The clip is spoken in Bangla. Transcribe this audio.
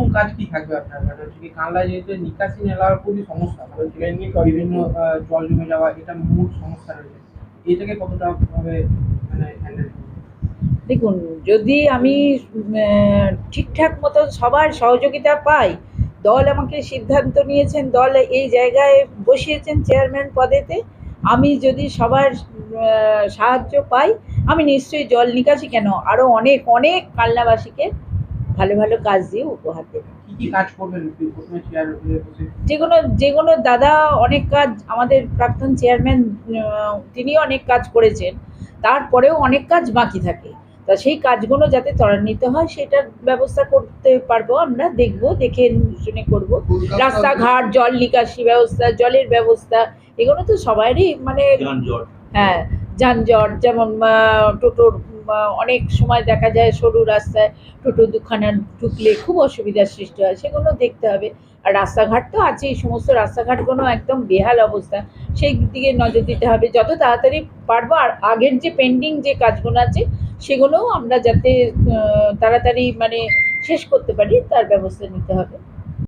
প্রথম কাজ কি থাকবে আপনার? মানে হচ্ছে কি কানলা যেহেতু নিকাশি নেওয়ার খুবই সমস্যা মানে হচ্ছে কি বিভিন্ন জল জমে যাওয়া এটা মূল সমস্যা রয়েছে। এটাকে কতটা ভাবে মানে হ্যান্ডেল দেখুন যদি আমি ঠিকঠাক মতো সবার সহযোগিতা পাই দল আমাকে সিদ্ধান্ত নিয়েছেন দল এই জায়গায় বসিয়েছেন চেয়ারম্যান পদেতে আমি যদি সবার সাহায্য পাই আমি নিশ্চয়ই জল নিকাশি কেন? আরও অনেক অনেক কালনাবাসীকে ভালো ভালো কাজ দিয়ে উপহার দেব। কি কি কাজ করবেন প্রথমে চেয়ার বসে। যে কোনো যে কোনো দাদা অনেক কাজ আমাদের প্রাক্তন চেয়ারম্যান তিনিও অনেক কাজ করেছেন। তারপরেও অনেক কাজ বাকি থাকে। তা সেই কাজগুলো যাতে ত্বরান্বিত হয় সেটার ব্যবস্থা করতে পারব আমরা। দেখব দেখে শুনে করব। রাস্তাঘাট জল নিকাশি ব্যবস্থা জলের ব্যবস্থা এগুলো তো সবারই মানে হ্যাঁ যানজট, যেমন টোটোর অনেক সময় দেখা যায় সরু রাস্তায় টোটো দুখানা ঢুকলে খুব অসুবিধার সৃষ্টি হয়, সেগুলো দেখতে হবে। আর রাস্তাঘাট তো আছেই, সমস্ত রাস্তাঘাটগুলো একদম বেহাল অবস্থা। সেই দিকে নজর দিতে হবে, যত তাড়াতাড়ি পারব। আর আগের যে পেন্ডিং যে কাজগুলো আছে, সেগুলোও আমরা যাতে তাড়াতাড়ি মানে শেষ করতে পারি, তার ব্যবস্থা নিতে হবে।